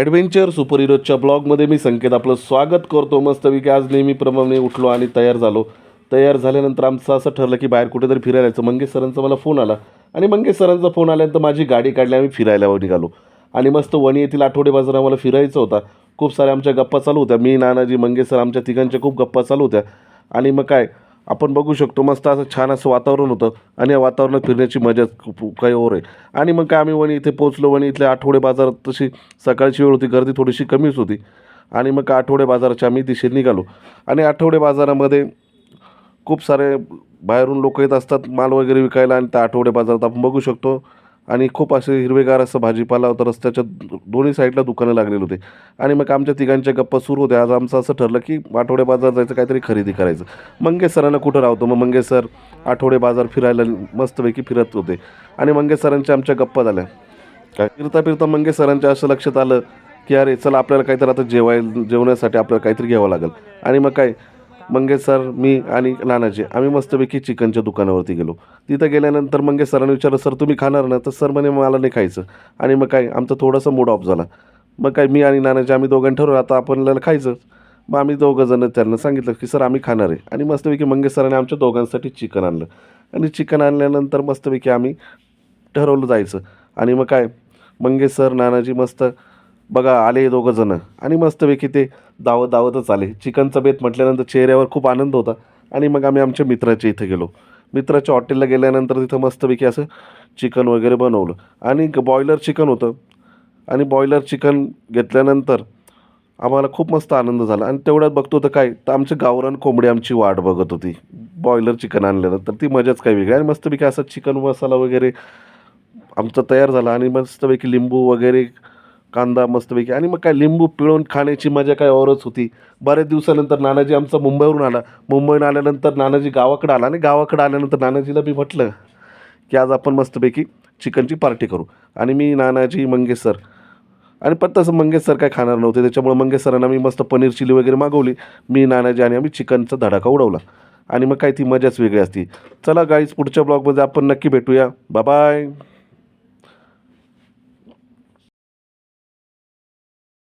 Adventure super हिरोजच्या ब्लॉगमध्ये मी संकेत आपलं स्वागत करतो. मस्तपैकी आज नेहमीप्रमाणे उठलो आणि तयार झालो. तयार झाल्यानंतर आमचं असं ठरलं की बाहेर कुठेतरी फिरायला यायचं. मंगेश सरांचा मला फोन आला. आणि मंगेश सरांचा फोन आल्यानंतर माझी गाडी काढली आम्ही फिरायला निघालो. आणि मस्त वणी येथील आठवडे बाजार आम्हाला फिरायचं होता. खूप साऱ्या आमच्या गप्पा चालू होत्या. मी नानाजी मंगेश सर आमच्या तिघांच्या खूप गप्पा चालू होत्या. आणि मग काय? आपण बघू शकतो मस्त असं छान असं वातावरण होतं आणि या वातावरणात फिरण्याची मजाच खूप काही ओर आहे. आणि मग काय आम्ही वणी इथे पोचलो वणी इथल्या आठवडे बाजारात तशी सकाळची वेळ होती गर्दी थोडीशी कमीच होती. आणि मग आठवडे बाजाराच्या आम्ही दिशेने निघालो. आणि आठवडे बाजारामध्ये खूप सारे बाहेरून लोक येत असतात माल वगैरे विकायला आणि त्या आठवडे बाजारात आपण बघू शकतो. आणि खूप असे हिरवेगार असं भाजीपाला होता. रस्त्याच्या दोन्ही साईडला दुकानं लागलेली होते. आणि मग आमच्या तिघांच्या गप्पा सुरू होत्या. आज आमचं असं ठरलं की आठवडे बाजार जायचं काहीतरी खरेदी करायचं. मंगेश सरांना कुठं राहतो? मग मंगेश सर आठवडे बाजार फिरायला मस्तपैकी फिरत होते. आणि मंगेश सरांच्या आमच्या गप्पा झाल्या. काय? फिरता फिरता मंगेश सरांच्या असं लक्षात आलं की अरे चला आपल्याला काहीतरी आता जेवायला जेवण्यासाठी आपल्याला काहीतरी घ्यावं लागेल. आणि मग काय? मंगेश सर मी आणि नानाजी आम्ही मस्तपैकी चिकनच्या दुकानावरती गेलो. तिथं गेल्यानंतर मंगेश सरांनी विचारलं सर तुम्ही खाणार ना? तर सर म्हणे मला नाही खायचं. आणि मग काय आमचा थोडासा मूड ऑफ झाला. मग काय मी आणि नानाजी आम्ही दोघांनी ठरवलं आता आपल्याला खायचं. मग आम्ही दोघंजणं त्यांना सांगितलं की सर आम्ही खाणार आहे. आणि मस्तपैकी मंगेश सरांनी आमच्या दोघांसाठी चिकन आणलं. आणि चिकन आणल्यानंतर मस्तपैकी आम्ही ठरवलं जायचं. आणि मग काय मंगेश सर नानाजी मस्त बघा आले दोघंजणं आणि मस्तपैकी ते दावत दावतच आले. चिकनचं बेत म्हटल्यानंतर चेहऱ्यावर खूप आनंद होता. आणि मग आम्ही आमच्या मित्राच्या इथं गेलो. मित्राच्या हॉटेलला गेल्यानंतर तिथं मस्तपैकी असं चिकन वगैरे बनवलं. आणि बॉयलर चिकन होतं. आणि बॉयलर चिकन घेतल्यानंतर आम्हाला खूप मस्त आनंद झाला. आणि तेवढ्यात बघतो तर काय तर आमचं गावरान कोंबडी आमची वाट बघत होती. बॉयलर चिकन आणल्यानंतर. ती मजाच काही वेगळी. आणि मस्तपैकी असं चिकन मसाला वगैरे आमचा तयार झाला. आणि मस्तपैकी लिंबू वगैरे कांदा मस्तपैकी. आणि मग काय लिंबू पिळून खाण्याची मजा काय औरच होती. बऱ्याच दिवसानंतर नानाजी आमचा मुंबईवरून आला. मुंबईहून आल्यानंतर नानाजी गावाकडे आला आणि गावाकडे आल्यानंतर नानाजीला मी म्हटलं की आज आपण मस्तपैकी चिकनची पार्टी करू. आणि मी नानाजी मंगेश सर. आणि पण तसं मंगेश सर काय खाणार नव्हते. त्याच्यामुळे मंगेश सरांना मी मस्त पनीर चिली वगैरे मागवली. मी नानाजी आणि आम्ही चिकनचा धडाका उडवला. आणि मग काय ती मजाच वेगळी असती. चला गाईज पुढच्या ब्लॉगमध्ये आपण नक्की भेटूया. बाय